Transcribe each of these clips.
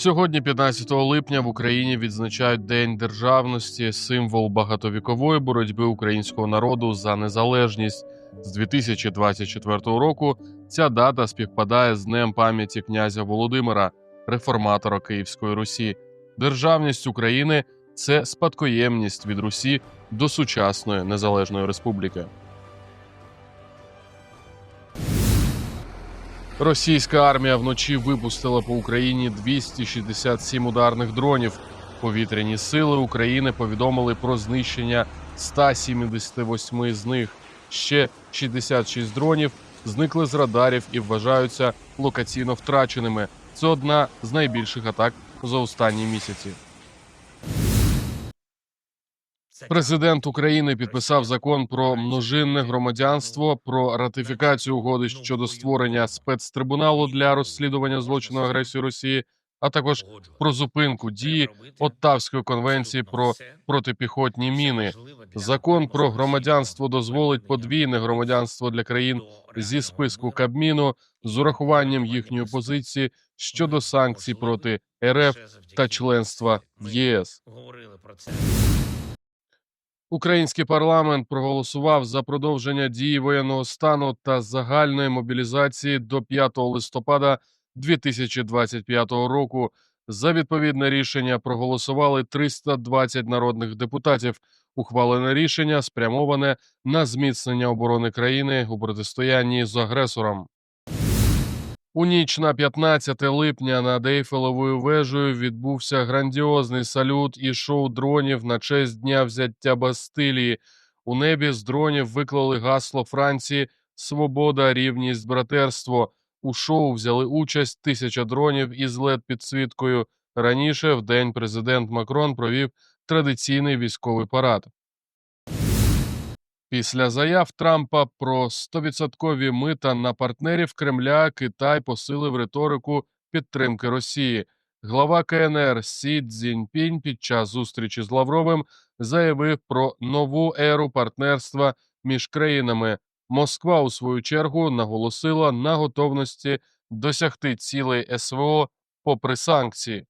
Сьогодні, 15 липня, в Україні відзначають День державності, символ багатовікової боротьби українського народу за незалежність. З 2024 року ця дата співпадає з Днем пам'яті князя Володимира, реформатора Київської Русі. Державність України це спадкоємність від Русі до сучасної незалежної республіки. Російська армія вночі випустила по Україні 267 ударних дронів. Повітряні сили України повідомили про знищення 178 з них. Ще 66 дронів зникли з радарів і вважаються локаційно втраченими. Це одна з найбільших атак за останні місяці. Президент України підписав закон про множинне громадянство, про ратифікацію угоди щодо створення спецтрибуналу для розслідування злочину агресії Росії, а також про зупинку дії Оттавської конвенції про протипіхотні міни. Закон про громадянство дозволить подвійне громадянство для країн зі списку Кабміну з урахуванням їхньої позиції щодо санкцій проти РФ та членства в ЄС. Говорили про це. Український парламент проголосував за продовження дії воєнного стану та загальної мобілізації до 5 листопада 2025 року. За відповідне рішення проголосували 320 народних депутатів. Ухвалене рішення спрямоване на зміцнення оборони країни у протистоянні з агресором. У ніч на 15 липня над Ейфелевою вежею відбувся грандіозний салют і шоу дронів на честь дня взяття Бастилії. У небі з дронів виклали гасло Франції Свобода, рівність, братерство. У шоу взяли участь тисяча дронів із led підсвіткою. Раніше в день президент Макрон провів традиційний військовий парад. Після заяв Трампа про 100% мита на партнерів Кремля Китай посилив риторику підтримки Росії. Глава КНР Сі Цзіньпінь під час зустрічі з Лавровим заявив про нову еру партнерства між країнами. Москва, у свою чергу, наголосила на готовності досягти цілей СВО попри санкції.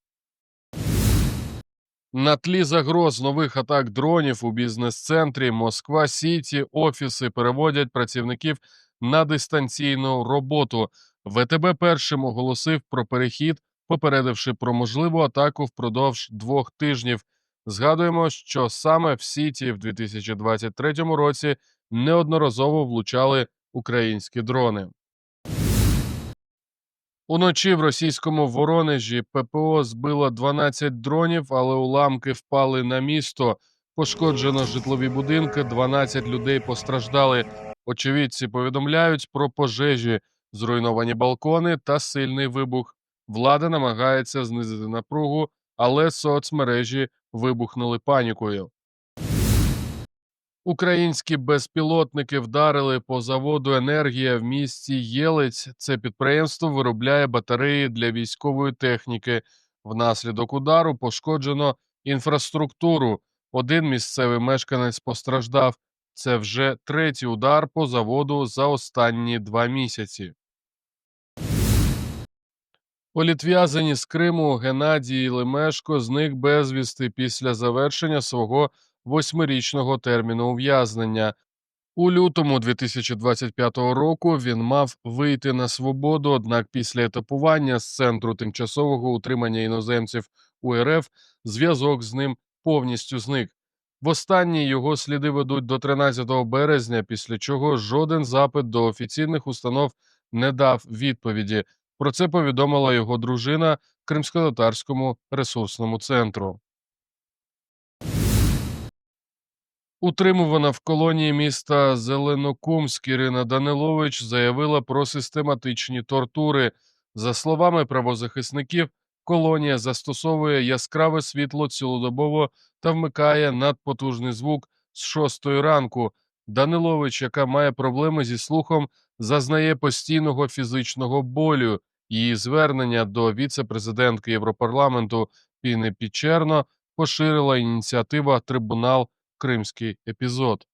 На тлі загроз нових атак дронів у бізнес-центрі Москва Сіті офіси переводять працівників на дистанційну роботу. ВТБ першим оголосив про перехід, попередивши про можливу атаку впродовж двох тижнів. Згадуємо, що саме в Сіті в 2023 році неодноразово влучали українські дрони. Уночі в російському Воронежі ППО збило 12 дронів, але уламки впали на місто. Пошкоджено житлові будинки, 12 людей постраждали. Очевидці повідомляють про пожежі, зруйновані балкони та сильний вибух. Влада намагається знизити напругу, але соцмережі вибухнули панікою. Українські безпілотники вдарили по заводу енергія в місті Єлець. Це підприємство виробляє батареї для військової техніки. Внаслідок удару пошкоджено інфраструктуру. Один місцевий мешканець постраждав. Це вже третій удар по заводу за останні два місяці. Політв'язані з Криму Геннадій Лемешко зник безвісти після завершення свого восьмирічного терміну ув'язнення. У лютому 2025 року він мав вийти на свободу, однак після етапування з центру тимчасового утримання іноземців УРФ зв'язок з ним повністю зник. Востаннє його сліди ведуть до 13 березня, після чого жоден запит до офіційних установ не дав відповіді. Про це повідомила його дружина Кримськотатарському ресурсному центру. Утримувана в колонії міста Зеленокумськ Ірина Данилович заявила про систематичні тортури. За словами правозахисників, колонія застосовує яскраве світло цілодобово та вмикає надпотужний звук з шостої ранку. Данилович, яка має проблеми зі слухом, зазнає постійного фізичного болю. Її звернення до віце-президентки Європарламенту Піни Пічерно поширила ініціатива Трибунал Кримський епізод.